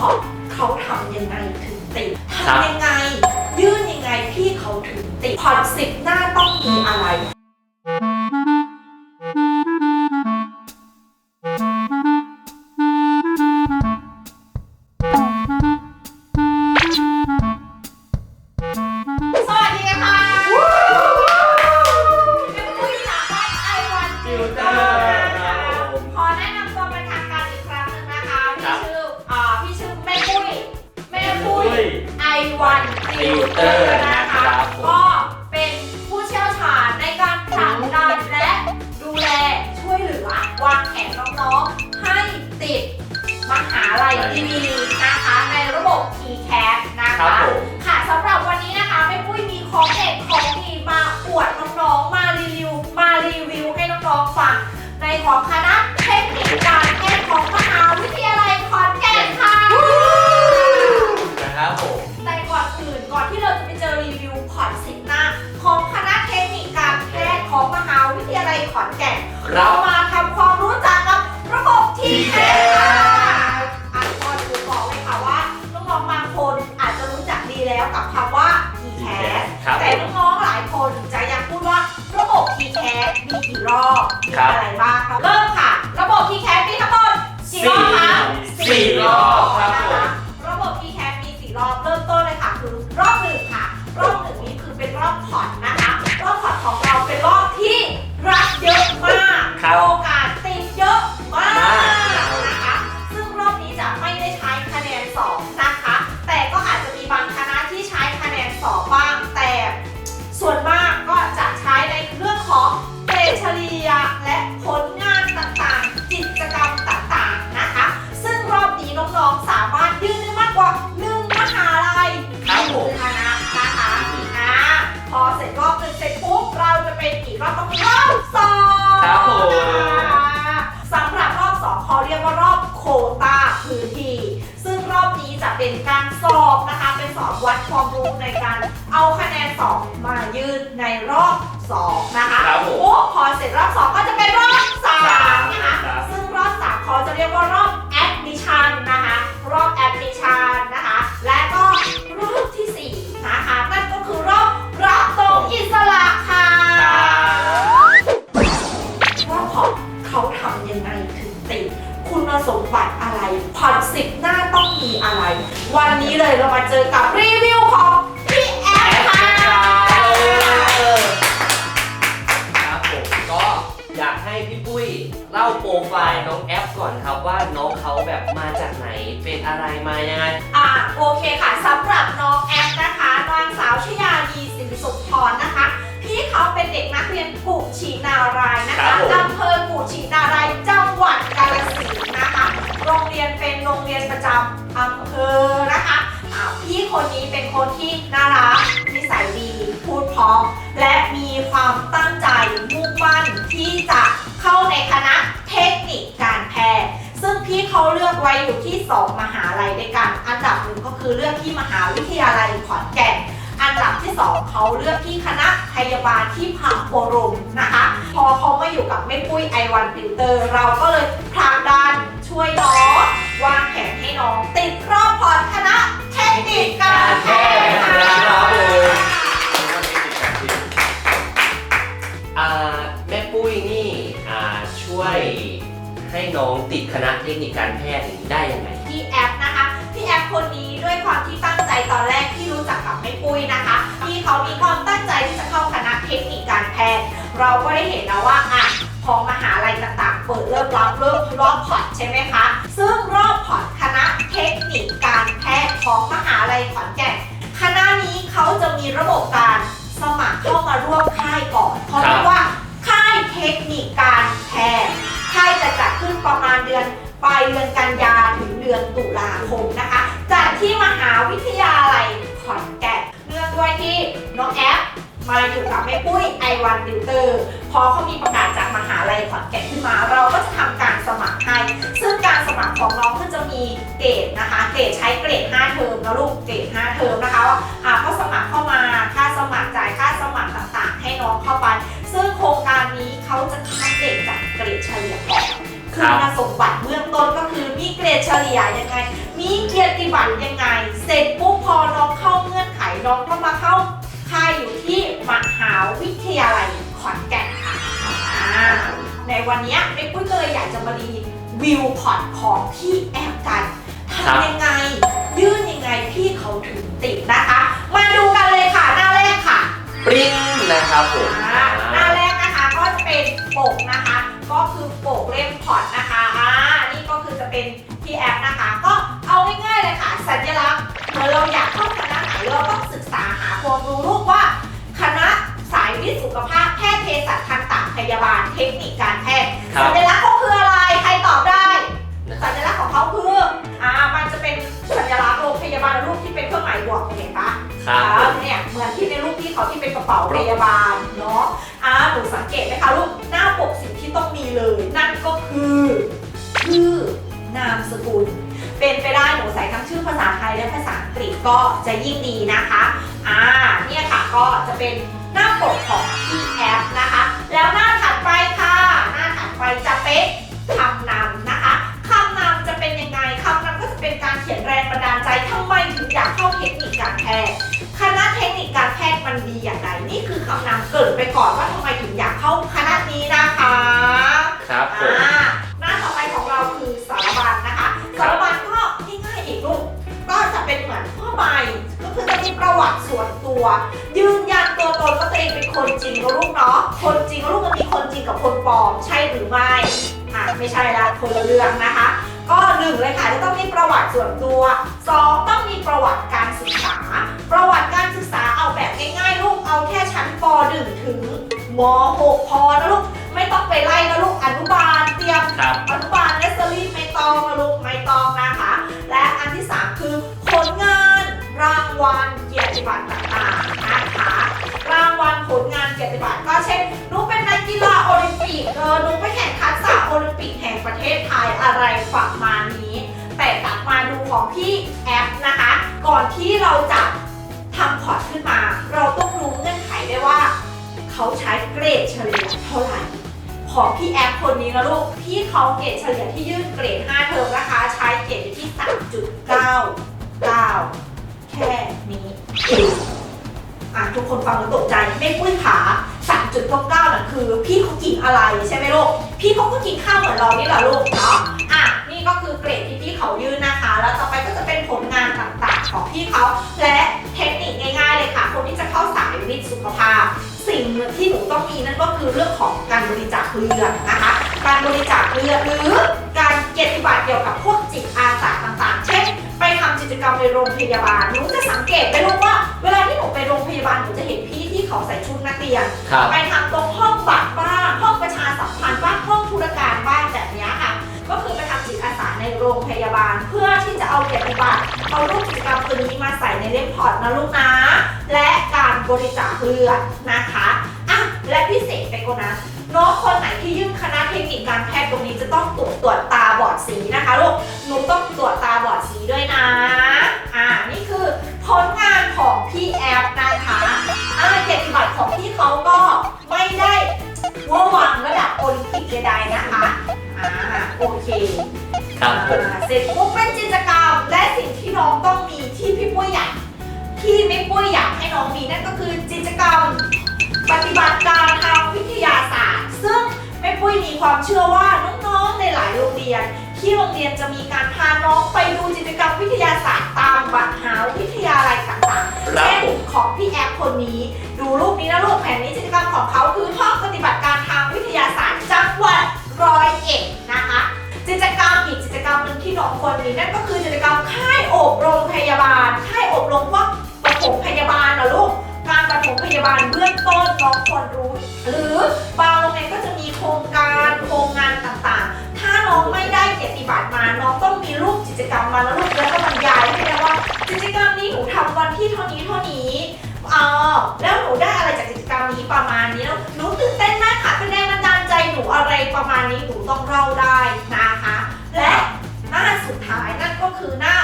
ผ่อนเขาทำยังไงถึงติดครับทำยังไง ยื่นยังไงพี่เขาถึงติดผ่อนสิบหน้าต้องมีอะไร ให้ติดมหาลัยดีๆนะคะในระบบ TCAS นะครัคะ บผมค่ะสำหรับวันนี้นะคะแม่ปุ้ยมีของเด็ดของดีมาอวดน้องๆมารีวิวมารีวิวให้น้องๆฟังในของคณะ เป็นการสอบนะคะ เป็นสอบวัดความรู้ในการเอาคะแนนสอบมายื่นในรอบสองนะคะครับผม โอ้พอเสร็จรอบสองก็จะเป็นรอบสามนะคะครับซึ่งรอบสามเขาจะเรียกว่ารอบ ให้พี่ปุ้ยเล่าโปรไฟล์น้องแอปก่อนครับว่าน้องเขาแบบมาจากไหนเป็นอะไรมายังไง อ่าโอเคค่ะสำหรับน้องแอฟนะคะนางสาวชยาดีสิริสุขพรนะคะ พี่เขาเป็นเด็กนักเรียนกุชินารายณ์นะครัคะบผม อำเภอกุชินารายณ์จังหวัดกาฬสินธุ์นะคะ โรงเรียนเป็นโรงเรียนประจำอำเภอนะคะอ่าพี่คนนี้เป็นคนที่น่ารักนิสัยดีพูดเพราะและมีความตั้งใจ เขาเลือกไว้อยู่ที่ 2 มหาลัยด้วยกัน อันดับหนึ่งก็คือเลือกที่มหาวิทยาลัยขอนแก่น อันดับที่ 2 เขาเลือกที่คณะพยาบาลที่พระบรมนะคะ พอเขามาอยู่กับแม่ปุ้ยไอวันติวเตอร์ เราก็เลยพลักดันช่วยน้องวางแผนให้น้อง ติดรอบพอร์ตคณะเทคนิคการแพทย์ค่ะ ให้น้องติดคณะเทคนิคการแพทย์อย่างนี้ได้ยังไง พี่แอปนะคะ พี่แอปคนนี้ด้วยความที่ตั้งใจตอนแรกที่รู้จักกับแม่ปุ้ยนะคะพี่เขามีความตั้งใจที่จะเข้าคณะเทคนิคการแพทย์ เราก็ได้เห็นแล้วว่าอะพองมหาลัยต่างๆ เปิดเริ่มรับเริ่มรอบพอร์ตใช่ไหมคะ ซึ่งรอบพอร์ตคณะเทคนิคการแพทย์ของมหาลัยขอนแก่นคณะนี้เขาจะมีระบบการสมัครเข้ามาร่วมค่ายก่อนเขาเรียกว่าค่ายเทคนิคการ ประมาณเดือนปลายเดือนกันยาถึงเดือนตุลาคมนะคะจัดที่มหาวิทยาลัยขอนแก่นเนื่องด้วยที่น้องแอฟมาอยู่กับแม่ปุ้ยไอวันติวเตอร์พอเขามีประกาศจากมหาลัยขอนแก่นขึ้นมา เราก็จะทำการสมัครให้ ซึ่งการสมัครของน้องก็จะมีเกรดนะคะ เกรดใช้เกรด 5 เทอมนะลูกเกรด 5 เทอมนะคะอ่าเขาส ยก่อนครับคุณสมบัติเบื้องต้นก็คือมีเกรดเฉลี่ยยังไงมมีเกียรติบัตรยังไง เสร็จปุ๊บพอน้องเข้าเงื่อนไขน้องก็มาเข้าค่ายอยู่ที่มหาวิทยาลัยขอนแก่นค่ะอ่าในวันเนี้ยแม่ปุ้ยก็เลยอยากจะมารีวิวพอร์ตของพี่แอฟกันครับทำยังไง ยื่นยังไงพี่เขาถึงติดนะคะ มาดูกันเลยค่ะหน้าแรกค่ะปริ้งนะครับผมอ่าหน้าแรกนะคะก็จะเป็นปกนะคะ ก็คือปกเล่มพอร์ตนะคะอ่านี่ก็คือจะเป็น บาลเทคนิคการแพทย์ครับ สัญลักษณ์เขาคืออะไรใครตอบได้นะครับสัญลักษณ์ของเขาคืออ่ามันจะเป็นสัญลักษณ์โรงพยาบาลรูปที่เป็นเครื่องหมายบวกเห็นปะ ครับผอ่าม เนี่ยเหมือนที่ในรูปที่เขาที่เป็นกระเป๋าพยาบาลเนาะอ่าหนูสังเกตไหมคะลูกหน้าปกสิ่งที่ต้องมีเลย นั่นก็คือชื่อนามสกุล เป็นไปได้หนูใส่ทั้งชื่อภาษาไทยและภาษาอังกฤษก็จะยิ่งดีนะคะอ่าเนี่ยค่ะก็จะเป็นหน้าปกของพี่แอปนะคะ วนตัวยืนยันตัวตนว่าตัวเองเป็นคนจริงนะลูกเนาะ คนจริงลูกมันมีคนจริงกับคนปลอมใช่หรือไม่อะไม่ใช่ละคนละเรื่องนะคะ ก็หนึ่งเลยค่ะจะต้องมีประวัติส่วนตัวสองต้องมีประวัติการศึกษา ประวัติการศึกษาเอาแบบง่ายๆลูกเอาแค่ชั้นป .1 ถึงม .6 พอนะลูกไม่ต้องไปไล่นะลูกอนุบาลเตรียมครับอนุบาลเลสเซอรี่ไม่ต้องนะลูกไม่ต้องนะคะ และอันที่ 3 คือผลงานรางวัล เกียรติบัตรต่างๆนะคะรางวัลผลงานเกียรติบัตรก็เช่นหนูเป็นนักกีฬาโอลิมปิกเออหนูไปแข่งทักษะโอลิมปิกแห่งประเทศไทยอะไรประมาณนี้ แต่กลับมาดูของพี่แอปนะคะ ก่อนที่เราจะทำพอร์ตขึ้นมา เราต้องรู้เงื่อนไขได้ว่า เขาใช้เกรดเฉลี่ยเท่าไหร่ของพี่แอปคนนี้นะลูก พี่เขาเกรดเฉลี่ยที่ยื่นเกรด 5 เทอมนะคะ ใช้เกรดอยู่ที่ 3.99 แค่นี้ อะทุกคนฟังแล้วตกใจไม่ปุ้ยขา3.99นั่นคือ พี่เขากินอะไรใช่ไหมลูก พี่เขาก็กินข้าวเหมือนเรานี่แหละลูกเนาะอะนี่ก็คือเกรดที่พี่เขายื่นนะคะ แล้วต่อไปก็จะเป็นผลงานต่างๆ ของพี่เขาและเทคนิคง่ายๆเลยค่ะ คนที่จะเข้าสายวิทย์สุขภาพ สิ่งที่หนูต้องมีนั่นก็คือเรื่องของการบริจาคเลือดนะคะ การบริจาคเลือดหรือการเกียรติบัตรเกี่ยวกับพวกจิตอาสาต่างๆ จกรรมในโรงพยาบาลหนูจะสังเกตไปลูกว่า เวลาที่หนูไปโรงพยาบาลหนูจะเห็นพี่ที่เขาใส่ชุดนักเรียน ครับ ไปทำตรงห้องบัตรบ้างห้องประชาสัมพันธ์บ้างห้องธุรการบ้างแบบเนี้ยค่ะ ก็คือไปทำจิตอาสาในโรงพยาบาล เพื่อที่จะเอาเกียรติบัตรเอารูปกิจกรรมตัวนี้มาใส่ในเล่มพอร์ตนะลูกนะ และการบริจาคเลือดนะคะอะและพิเศษไปกว่านั้นน้องคนไหนที่ยื่นคณะเทคนิคการแพทย์ตรงนี้จะต้องตรวจตรวจตาบอดสีนะคะลูกหนูต้องตรวจตาบอดสี ด้วยนะ อ่า นี่คือผลงานของพี่แอฟนะคะอ่าเกียรติบัตรของพี่เขาก็ไม่ได้เว่าวังระดับโอลิมปิกใดๆนะคะ อ่า โอเคครับผมอ่าเสร็จปุ๊บเป็นกิจกรรมและสิ่งที่น้องต้องมีที่พี่ปุ้ยอยากที่ไม่ปุ้ยอยากให้น้องมีนั่นก็คือกิจกรรม ปฏิบัติการทางวิทยาศาสตร์ ซึ่งแม่ปุ้ยมีความเชื่อว่าน้องๆในหลายโรงเรียน ที่โรงเรียนจะมีการพาน้องไปดูกิจกรรมวิทยาศาสตร์ตามมหาวิทยาลัยต่างๆครับเช่นผม ของพี่แอปคนนี้ ดูรูปนี้นะลูกแผนนี้กิจกรรมของเขาคือห้องปฏิบัติการทางวิทยาศาสตร์จังหวัดร้อยเอ็ดนะคะ กิจกรรมอีกกิจกรรมหนึ่งที่น้องควรมีนั่นก็คือกิจกรรมค่ายอบรมพยาบาล ค่ายอบรมพวกปฐมพยาบาลนะลูก การปฐมพยาบาลเบื้องต้นน้องควรรู้ หรือบางโรงเรียนก็จะมีโครงการ กิจกรรมมาแล้วลูกแล้วก็บรรยายให้ได้ว่ากิจกรรมนี้หนูทำวันที่เท่านี้เท่านี้เออแล้วหนูได้อะไรจากกิจกรรมนี้ประมาณนี้แล้วหนูตื่นเต้นมากค่ะเป็นแรงบันดาลใจหนูอะไรประมาณนี้หนูต้องเล่าได้นะคะ และหน้าสุดท้ายนั่นก็คือหน้า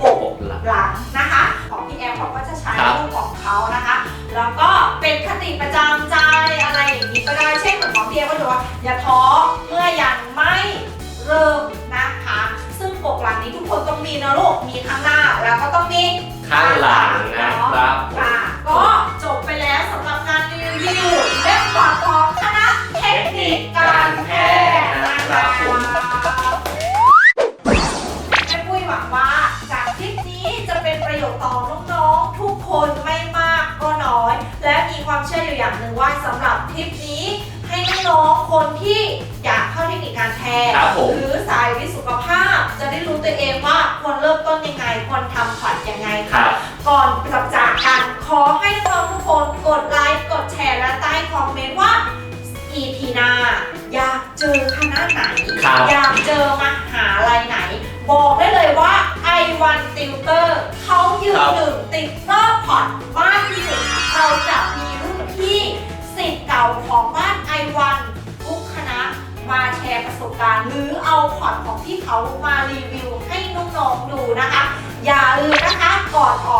ปกปกหลักหลังนะคะ ของพี่แอมเขาก็จะใช้ครับรูปของเขานะคะ แล้วก็เป็นคติประจำใจอะไรอย่างนี้ก็ได้เช่นเหมือนของพี่แอมก็จะว่าอย่าท้อเมื่อยังไม่เริ่ม มีนะลูก มีข้างหน้าแล้วก็ต้องมีข้างหลังนะครับค่ะก็จบไปแล้วสำหรับการรีวิวเล่มก่อนของคณะเทคนิคการแพทย์นะครับแม่ปุ้ยหวังว่าจากคลิปนี้จะเป็นประโยชน์ต่อน้องๆทุกคนไม่มากก็น้อย และมีความเชื่ออยู่อย่างหนึ่งว่าสำหรับคลิปนี้ให้น้องๆคนที่ ก่อนกลับจากกัน ขอให้น้องๆทุกคนกดไลค์กดแชร์และใต้คอมเมนต์ว่า EP หน้าอยากเจอคณะไหน ครับ อยากเจอมหาลัยไหน บอกได้เลยว่า i1 Tutor เขายืนหนึ่งติดรอบพอร์ตมากที่สุดเราจะมีรุ่นพี่สิทธิ์เก่าของบ้าน i1 ทุกคณะมาแชร์ประสบการณ์ หรือเอาพอร์ตของพี่เขามารีวิวให้น้องๆดูนะคะ อย่าลืมนะคะก่อนออก